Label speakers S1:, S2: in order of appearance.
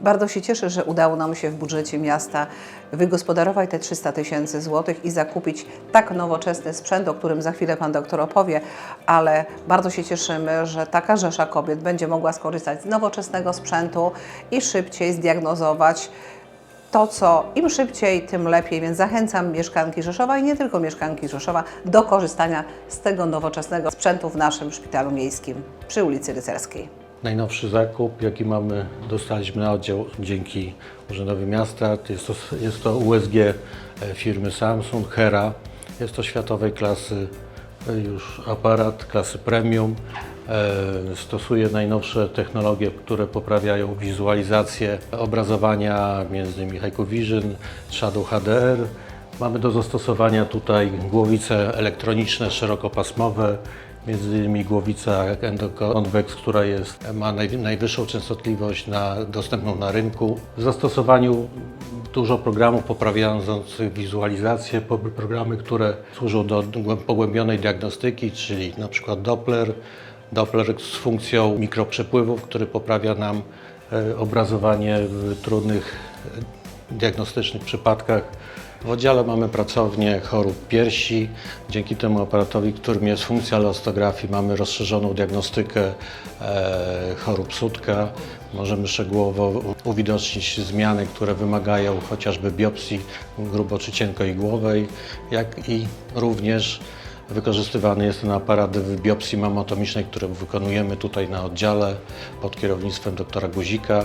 S1: Bardzo się cieszę, że udało nam się w budżecie miasta wygospodarować te 300 tysięcy złotych i zakupić tak nowoczesny sprzęt, o którym za chwilę Pan doktor opowie, ale bardzo się cieszymy, że taka rzesza kobiet będzie mogła skorzystać z nowoczesnego sprzętu i szybciej zdiagnozować to, co im szybciej, tym lepiej, więc zachęcam mieszkanki Rzeszowa i nie tylko mieszkanki Rzeszowa do korzystania z tego nowoczesnego sprzętu w naszym szpitalu miejskim przy ulicy Rycerskiej.
S2: Najnowszy zakup, jaki mamy, dostaliśmy na oddział dzięki Urzędowi Miasta. Jest to, jest to USG e, firmy Samsung, Hera. Jest to światowej klasy e, już aparat, klasy premium. E, Stosuje najnowsze technologie, które poprawiają wizualizację obrazowania, m.in. Haiku Vision, Shadow HDR. Mamy do zastosowania tutaj głowice elektroniczne, szerokopasmowe, Między innymi głowica Endoconvex, która jest, ma naj, najwyższą częstotliwość na, dostępną na rynku. W zastosowaniu dużo programów poprawiających wizualizację, programy, które służą do głę- pogłębionej diagnostyki, czyli na przykład Doppler, Doppler z funkcją mikroprzepływów, który poprawia nam e, obrazowanie w trudnych e, diagnostycznych przypadkach. W oddziale mamy pracownię chorób piersi. Dzięki temu aparatowi, którym jest funkcja elastografii, mamy rozszerzoną diagnostykę e, chorób sutka. Możemy szczegółowo uwidocznić zmiany, które wymagają chociażby biopsji grubo czy cienkoigłowej, jak i również Wykorzystywany jest ten aparat w biopsji mamotomicznej, który wykonujemy tutaj na oddziale pod kierownictwem doktora Guzika.